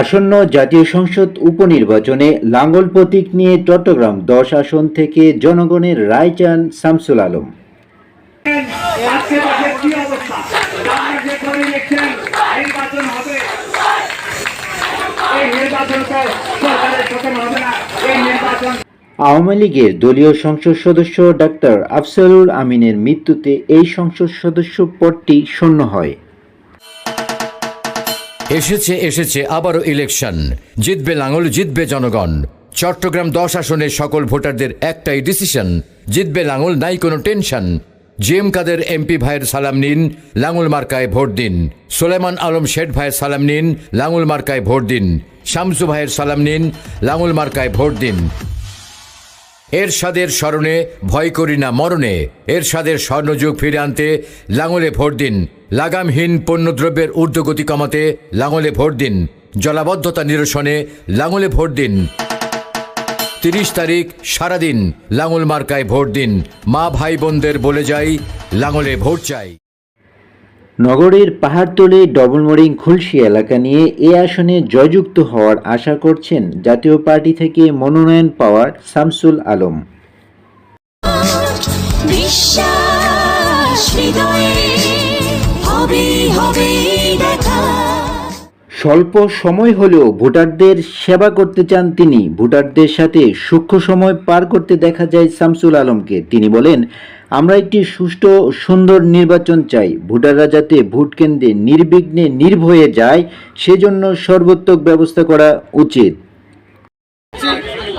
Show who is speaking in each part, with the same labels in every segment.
Speaker 1: আসন্ন জাতীয় সংসদ উপনির্বাচনে লাঙ্গল প্রতীক নিয়ে চট্টগ্রাম দশ আসন থেকে জনগণের রায় চান শামসুল আলম। আওয়ামী লীগের দলীয় সংসদ সদস্য ডাক্তার আফসারুল আমিনের মৃত্যুতে এই সংসদ সদস্য পদটি শূন্য হয়।
Speaker 2: এসেছে এসেছে আবারও ইলেকশন। জিতবে লাঙল, জিতবে জনগণ। চট্টগ্রাম দশ আসনের সকল ভোটারদের একটাই ডিসিশন। জিতবে লাঙল, নাই কোনো টেনশন। জিএম কাদের এমপি ভাইয়ের সালাম নিন, লাঙুল মার্কায় ভোট দিন। সোলেমান আলম শেঠ ভাইয়ের সালাম নিন, লাঙুল মার্কায় ভোট দিন। শামসু ভাইয়ের সালাম নিন, লাঙুল মার্কায় ভোট দিন। এরশাদের স্মরণে ভয় করি না মরণে। এরশাদের স্বর্ণযুগ ফিরে আনতে লাঙলে ভোট দিন, লাগামহীন পণ্যদ্রব্যের ঊর্ধ্বগতি কমাতে লাঙলে ভোট দিন, জলাবদ্ধতা নিরসনে লাঙলে ভোট দিন। তিরিশ তারিখ সারাদিন, লাঙল মার্কায় ভোট দিন, মা ভাই বোনদের বলে যাই, লাঙলে ভোট চাই।
Speaker 1: নগরীর পাহাড়তলি ডবলমোরিং খুলশি এলাকা নিয়ে এ আসনে জয়যুক্ত হওয়ার আশা করছেন জাতীয় পার্টি থেকে মনোনয়ন পাওয়ার শামসুল আলম। স্বল্প সময় হলেও ভোটারদের সেবা করতে চান তিনি। ভোটারদের সাথে সূক্ষ্ম সময় পার করতে দেখা যায় শামসুল আলমকে। তিনি বলেন আমরা একটি সুষ্ঠু, সুন্দর নির্বাচন চাই। ভোটাররা যাতে ভোট কেন্দ্রে নির্বিঘ্নে নির্ভয়ে যায়, সেজন্য সর্বোত্তক ব্যবস্থা করা উচিত।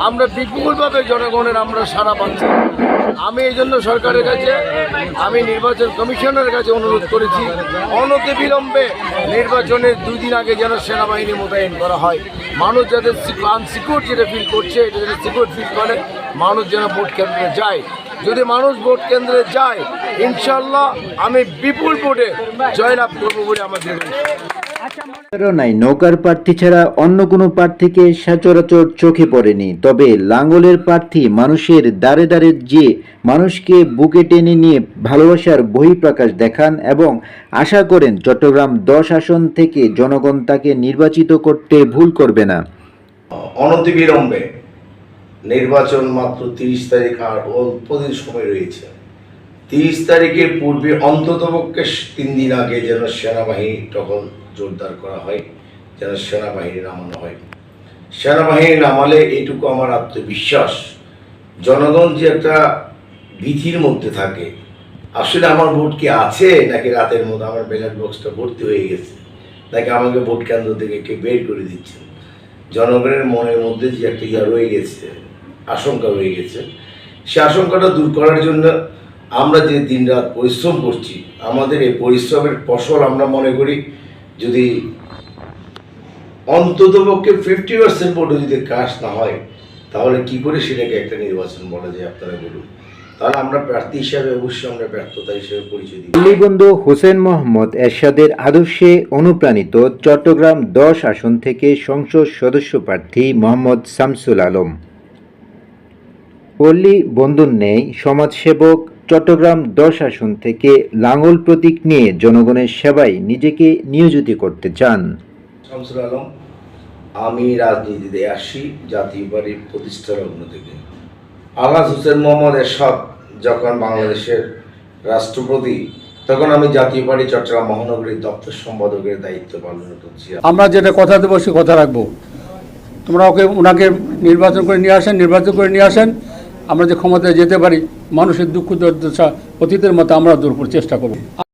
Speaker 3: আমরা বিপুলভাবে জনগণের আমরা সারা পাচ্ছি। আমি এই জন্য সরকারের কাছে, আমি নির্বাচন কমিশনের কাছে অনুরোধ করেছি, অনতি বিলম্বে নির্বাচনের দুই দিন আগে যেন সেনাবাহিনী মোতায়েন করা হয়। মানুষ যাতে আনসিকিউর যেটা ফিল করছে, এটা যেন সিকিউর ফিল করে, মানুষ যেন ভোট কেন্দ্রে যায়। যদি মানুষ ভোট কেন্দ্রে যায় ইনশাল্লাহ আমি বিপুল ভোটে জয়লাভ করব বলে আমার
Speaker 1: নৌকার প্রার্থী ছাড়া অন্য কোনো প্রার্থীকে সচরাচর চোখে পড়েনি। তবে লাঙ্গলের প্রার্থী মানুষের দ্বারে দ্বারে যে মানুষকে বুকে টেনে নিয়ে ভালোবাসার বহিঃপ্রকাশ দেখান এবং আশা করেন চট্টগ্রাম দশ আসন থেকে জনগণ তাকে নির্বাচিত করতে ভুল করবে না।
Speaker 4: অনতিবিলম্বে নির্বাচন মাত্র তিরিশ তারিখ আর অল্প দিন সময় রয়েছে। তিরিশ তারিখের পূর্বে অন্ততপক্ষে তিন দিন আগে যেন সেনাবাহিনী তখন জোরদার করা হয়, যেন সেনাবাহিনী নামানো হয়। সেনাবাহিনী নামালে এইটুকু আমার আত্মবিশ্বাস। জনগণ যে একটা ভীতির মধ্যে থাকে, আসলে আমার ভোট কি আছে নাকি রাতের মধ্যে আমার ব্যালট বক্সটা ভর্তি হয়ে গেছে, নাকি আমাকে ভোট কেন্দ্র থেকে কে বের করে দিচ্ছেন জনগণের মনের মধ্যে যে একটা ইয়া রয়ে গেছে আশঙ্কা রয়ে গেছে। সে আশঙ্কাটা দূর করার জন্য আমরা যে দিনরাত পরিশ্রম করছি, আমাদের এই পরিশ্রমের ফসল আমরা মনে করি যদি অন্ততপক্ষে ফিফটি পার্সেন্ট ভোটও যদি কাজ না হয়, তাহলে কি করে সেটাকে একটা নির্বাচন বলা যায় আপনারা বলুন? তাহলে আমরা প্রার্থী হিসাবে অবশ্যই আমরা ব্যর্থতা হিসেবে পরিচয় দিই।
Speaker 1: হোসেন মোহাম্মদ এরশাদের আদর্শে অনুপ্রাণিত চট্টগ্রাম দশ আসন থেকে সংসদ সদস্য প্রার্থী মোহাম্মদ শামসুল আলম। পল্লী বন্ধুর নেই। সমাজসেবক চট্টগ্রাম দশ আসন থেকে লাঙ্গল প্রতীক নিয়ে জনগণের সেবায় নিজেকে নিয়োজিত করতে চান।
Speaker 4: শামসুল আলম আমি রাজনীতিতে আসি জাতীয় পার্টির প্রতিষ্ঠা লগ্ন থেকে। আলহাজ হোসেন মোহাম্মদ এরশাদ যখন বাংলাদেশের রাষ্ট্রপতি তখন আমি জাতীয় পার্টি চট্টগ্রাম মহানগরীর দপ্তর সম্পাদকের দায়িত্ব পালন করছি।
Speaker 5: আমরা যেটা কথা দেবো সে কথা রাখব। তোমরা ওকে ওনাকে নির্বাচন করে নিয়ে আসেন নির্বাচন করে নিয়ে আসেন। আমরা যে ক্ষমতায় যেতে পারি, মানুষের দুঃখ দুর্দশা অতীতের মতো আমরা দূর করার চেষ্টা করব।